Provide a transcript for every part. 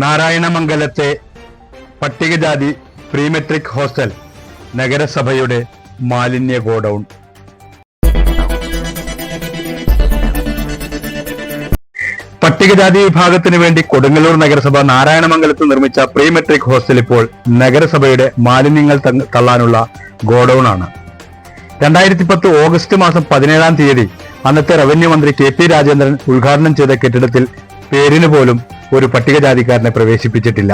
നാരായണമംഗലത്തെ പട്ടികജാതി prematric hostel നഗരസഭയുടെ മാലിന്യ ഗോഡൌൺ. പട്ടികജാതി വിഭാഗത്തിന് വേണ്ടി കൊടുങ്ങല്ലൂർ നഗരസഭ നാരായണമംഗലത്ത് നിർമ്മിച്ച പ്രീമെട്രിക് ഹോസ്റ്റൽ ഇപ്പോൾ നഗരസഭയുടെ മാലിന്യങ്ങൾ തള്ളാനുള്ള ഗോഡൌൺ ആണ് രണ്ടായിരത്തി പത്ത് ഓഗസ്റ്റ് മാസം പതിനേഴാം തീയതി അന്നത്തെ റവന്യൂ മന്ത്രി കെ പി രാജേന്ദ്രൻ ഉദ്ഘാടനം ചെയ്ത കെട്ടിടത്തിൽ പേരിന് പോലും ഒരു പട്ടികജാതിക്കാരനെ പ്രവേശിപ്പിച്ചിട്ടില്ല.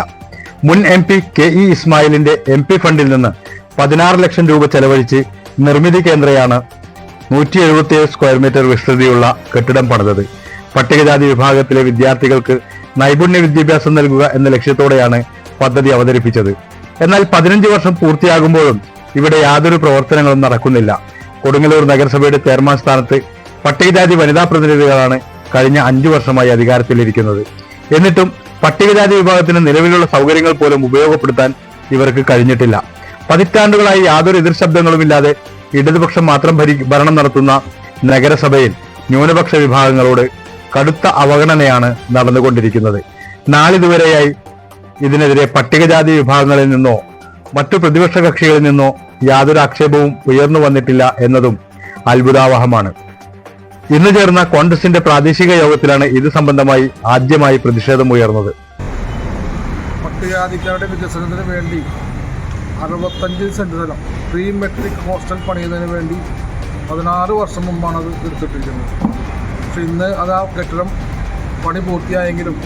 മുൻ എം പി കെ ഇ ഇസ്മായിലിന്റെ എം പി ഫണ്ടിൽ നിന്ന് പതിനാറ് ലക്ഷം രൂപ ചെലവഴിച്ച് നിർമ്മിതി കേന്ദ്രയാണ് നൂറ്റി എഴുപത്തിയേഴ് സ്ക്വയർ മീറ്റർ വിസ്തൃതിയുള്ള കെട്ടിടം പണിതത്. പട്ടികജാതി വിഭാഗത്തിലെ വിദ്യാർത്ഥികൾക്ക് നൈപുണ്യ വിദ്യാഭ്യാസം നൽകുക എന്ന ലക്ഷ്യത്തോടെയാണ് പദ്ധതി അവതരിപ്പിച്ചത്. എന്നാൽ പതിനഞ്ച് വർഷം പൂർത്തിയാകുമ്പോഴും ഇവിടെ യാതൊരു പ്രവർത്തനങ്ങളും നടക്കുന്നില്ല. കൊടുങ്ങല്ലൂർ നഗരസഭയുടെ ചെയർമാൻ സ്ഥാനത്ത് പട്ടികജാതി വനിതാ പ്രതിനിധികളാണ് കഴിഞ്ഞ അഞ്ചു വർഷമായി അധികാരത്തിലിരിക്കുന്നത്. എന്നിട്ടും പട്ടികജാതി വിഭാഗത്തിന് നിലവിലുള്ള സൗകര്യങ്ങൾ പോലും ഉപയോഗപ്പെടുത്താൻ ഇവർക്ക് കഴിഞ്ഞിട്ടില്ല. പതിറ്റാണ്ടുകളായി യാതൊരു എതിർ ശബ്ദങ്ങളുമില്ലാതെ ഇടതുപക്ഷം മാത്രം ഭരി ഭരണം നടത്തുന്ന നഗരസഭയിൽ ന്യൂനപക്ഷ വിഭാഗങ്ങളോട് കടുത്ത അവഗണനയാണ് നടന്നുകൊണ്ടിരിക്കുന്നത്. നാളിതുവരെയായി ഇതിനെതിരെ പട്ടികജാതി വിഭാഗങ്ങളിൽ നിന്നോ മറ്റു പ്രതിപക്ഷ കക്ഷികളിൽ നിന്നോ യാതൊരു ആക്ഷേപവും ഉയർന്നു വന്നിട്ടില്ല എന്നതും അത്ഭുതാവഹമാണ്. ഇന്ന് ചേർന്ന കോൺഗ്രസിന്റെ പ്രാദേശിക യോഗത്തിലാണ് ഇത് സംബന്ധമായി ആദ്യമായി പ്രതിഷേധം ഉയർന്നത്. പട്ടികജാതിക്കാരുടെ വികസനത്തിന് വേണ്ടി അറുപത്തഞ്ച് സെന്റ് സ്ഥലം പ്രീ മെട്രിക് ഹോസ്റ്റൽ പണിയുന്നതിന് വേണ്ടി പതിനാറ് വർഷം മുമ്പാണ് അത് എടുത്തിട്ടിരിക്കുന്നത്. പക്ഷെ ഇന്ന് അത് ആ കെട്ടിടം പണി പൂർത്തിയായെങ്കിലും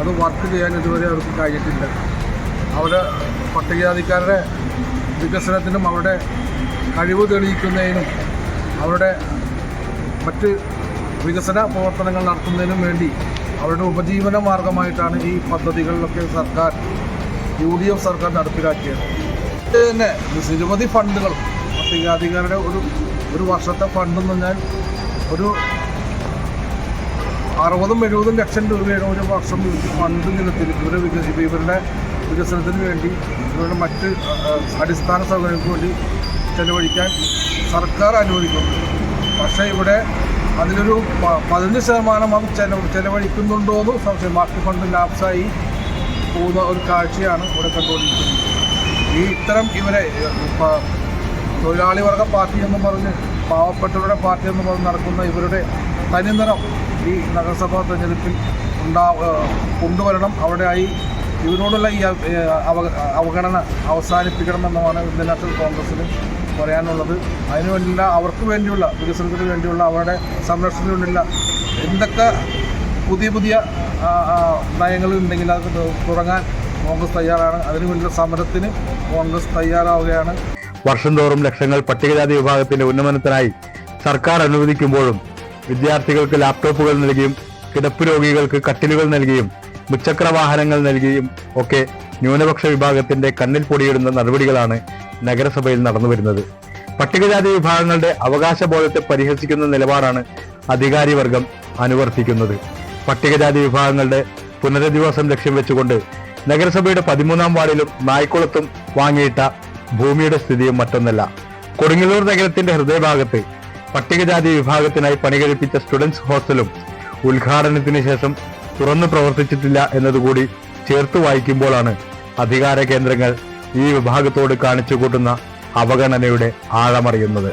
അത് വർക്ക് ചെയ്യാൻ ഇതുവരെ അവർക്ക് കഴിഞ്ഞിട്ടില്ല. അവരെ പട്ടികജാതിക്കാരുടെ വികസനത്തിനും അവരുടെ കഴിവ് തെളിയിക്കുന്നതിനും അവരുടെ മറ്റ് വികസന പ്രവർത്തനങ്ങൾ നടത്തുന്നതിനും വേണ്ടി അവരുടെ ഉപജീവന മാർഗമായിട്ടാണ് ഈ പദ്ധതികളിലൊക്കെ സർക്കാർ യു ഡി എഫ് സർക്കാർ നടപ്പിലാക്കിയത്. തന്നെ നിരവധി ഫണ്ടുകൾ പട്ടികാധികാരുടെ ഒരു ഒരു വർഷത്തെ ഫണ്ട് എന്ന് പറഞ്ഞാൽ ഒരു അറുപതും എഴുപതും ലക്ഷം രൂപയുടെ ഒരു വർഷം ഫണ്ട് നിലത്തിൽ ഇവരുടെ വികസി ഇവരുടെ വികസനത്തിന് വേണ്ടി ഇവരുടെ മറ്റ് അടിസ്ഥാന സൗകര്യങ്ങൾക്ക് വേണ്ടി ചെലവഴിക്കാൻ സർക്കാർ അനുവദിക്കുന്നു. പക്ഷേ ഇവിടെ അതിലൊരു പതിനഞ്ച് ശതമാനം അത് ചെലവ് ചെലവഴിക്കുന്നുണ്ടോ എന്ന് സംശയം. ബാക്കി ഫണ്ട് ലാപ്സായി പോകുന്ന ഒരു കാഴ്ചയാണ് ഇവിടെ കണ്ടുകൊണ്ടിരിക്കുന്നത്. ഈ ഇത്തരം ഇവരെ തൊഴിലാളി വർഗ പാർട്ടി എന്ന് പറഞ്ഞ് പാവപ്പെട്ടവരുടെ പാർട്ടി എന്ന് പറഞ്ഞ് നടക്കുന്ന ഇവരുടെ തനിനിറം ഈ നഗരസഭാ തെരഞ്ഞെടുപ്പിൽ ഉണ്ടാ കൊണ്ടുവരണം. അവിടെയായി ഇവരോടുള്ള ഈ അവഗണന അവസാനിപ്പിക്കണമെന്നുമാണ് ഇന്ത്യൻ നാഷണൽ കോൺഗ്രസിന് പറയാനുള്ളത്. അതിനുവേണ്ടിയുള്ള അവർക്ക് വേണ്ടിയുള്ള വികസനത്തിന് വേണ്ടിയുള്ള അവരുടെ സംരക്ഷണത്തിന് വേണ്ടിയുള്ള എന്തൊക്കെ പുതിയ പുതിയ നയങ്ങളുണ്ടെങ്കിൽ അത് തുടങ്ങാൻ കോൺഗ്രസ് തയ്യാറാണ്. അതിനുവേണ്ടിയുള്ള സമരത്തിന് കോൺഗ്രസ് തയ്യാറാവുകയാണ്. വർഷം തോറും ലക്ഷങ്ങൾ പട്ടികജാതി വിഭാഗത്തിന്റെ ഉന്നമനത്തിനായി സർക്കാർ അനുവദിക്കുമ്പോഴും വിദ്യാർത്ഥികൾക്ക് ലാപ്ടോപ്പുകൾ നൽകിയും കിടപ്പ് രോഗികൾക്ക് കട്ടിലുകൾ നൽകിയും മുച്ചക്ര വാഹനങ്ങൾ നൽകിയും ഒക്കെ ന്യൂനപക്ഷ വിഭാഗത്തിന്റെ കണ്ണിൽ പൊടിയിടുന്ന നടപടികളാണ് നഗരസഭയിൽ നടന്നു വരുന്നത്. പട്ടികജാതി വിഭാഗങ്ങളുടെ അവകാശ ബോധത്തെ പരിഹസിക്കുന്ന നിലപാടാണ് അധികാരി വർഗം അനുവർത്തിക്കുന്നത്. പട്ടികജാതി വിഭാഗങ്ങളുടെ പുനരധിവാസം ലക്ഷ്യം വെച്ചുകൊണ്ട് നഗരസഭയുടെ പതിമൂന്നാം വാർഡിലും നായ്ക്കുളത്തും വാങ്ങിയിട്ട ഭൂമിയുടെ സ്ഥിതിയും മറ്റൊന്നല്ല. കൊടുങ്ങല്ലൂർ നഗരത്തിന്റെ ഹൃദയഭാഗത്ത് പട്ടികജാതി വിഭാഗത്തിനായി പണികഴിപ്പിച്ച സ്റ്റുഡൻസ് ഹോസ്റ്റലും ഉദ്ഘാടനത്തിന് ശേഷം തുറന്നു പ്രവർത്തിച്ചിട്ടില്ല എന്നതുകൂടി ചേർത്ത് വായിക്കുമ്പോഴാണ് അധികാര കേന്ദ്രങ്ങൾ ഈ വിഭാഗത്തോട് കാണിച്ചു കൂട്ടുന്ന അവഗണനയുടെ ആഴമറിയുന്നത്.